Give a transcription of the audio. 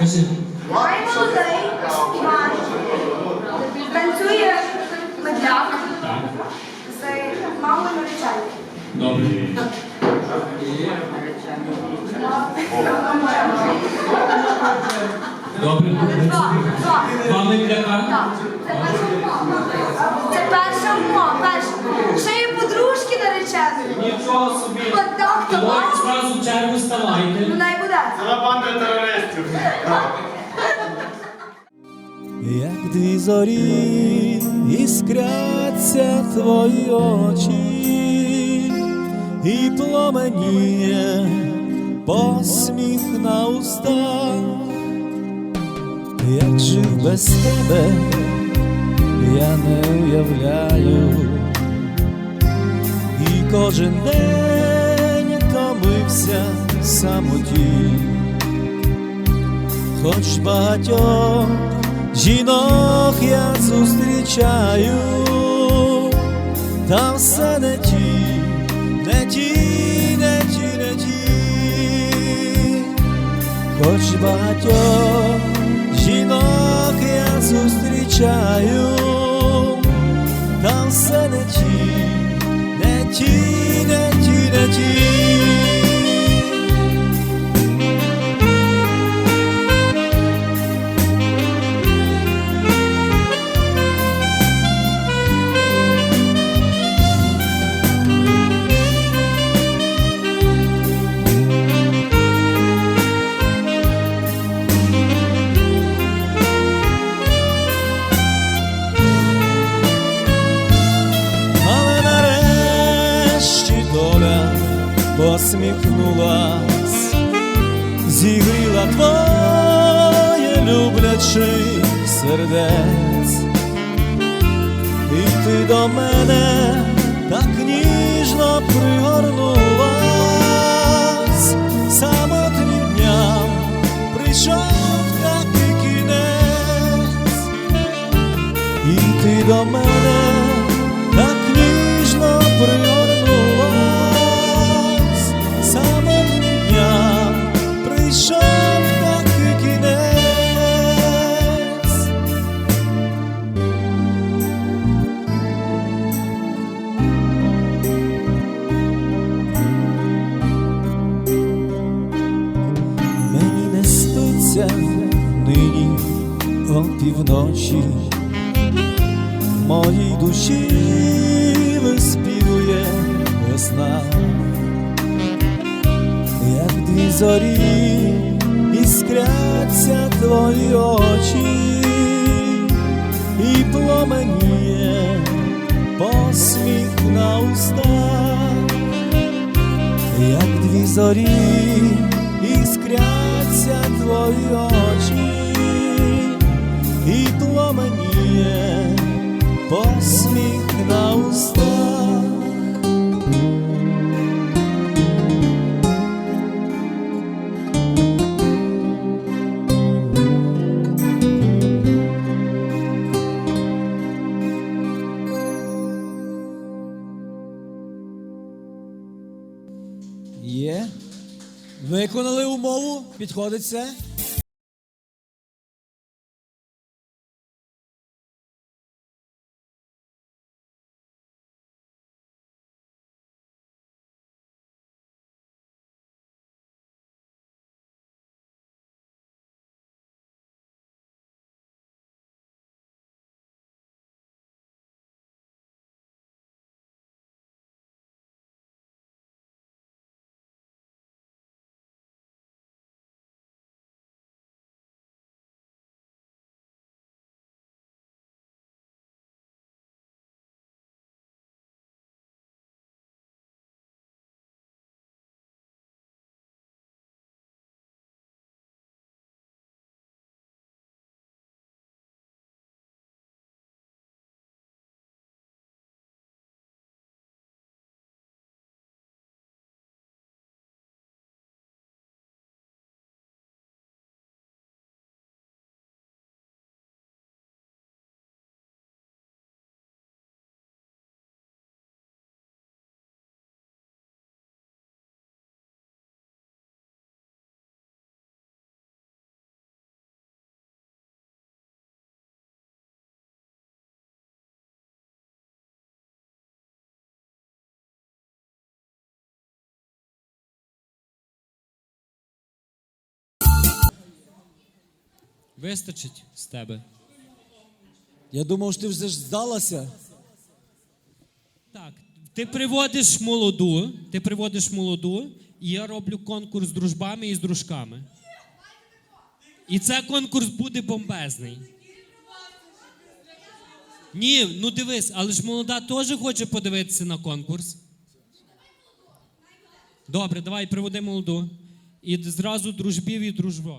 Кажи. Хай молодий Іван танцює медляк Так. з мамою наречальною. Добре. Добре, добре. Два медляка. Так. Це перша умова. Нічого собі. От так, Давайте зразу в чергу Ну, ставайте. най буде. Це банда терористів. Як дві зорі іскряться твої очі, і пломеніє посміх на устах, як жив без тебе, я не уявляю, кожен день томився в самоті хоч багатьох жінок я зустрічаю, та все не ті, не ті, не ті, не ті, хоч багатьох жінок я зустрічаю, та все не ті, не посміхнулась, зігріла твоє люблячий сердець, і ти до мене так ніжно пригорнулась, самотнім дням прийшов такий кінець. І ти до мене опівночі в моїй душі виспівує весна, як дві зорі іскряться твої очі, і пломеніє посміх на устах, як дві зорі Виконали умову, підходить все. Вистачить з тебе. Я думав, що ти вже ж здалася. Так, ти приводиш молоду, ти приводиш молоду, і я роблю конкурс з дружбами і з дружками. І це конкурс буде бомбезний. Ні, ну дивись, але ж молода теж хоче подивитися на конкурс. Добре, давай приводи молоду. І зразу дружбів і дружбок.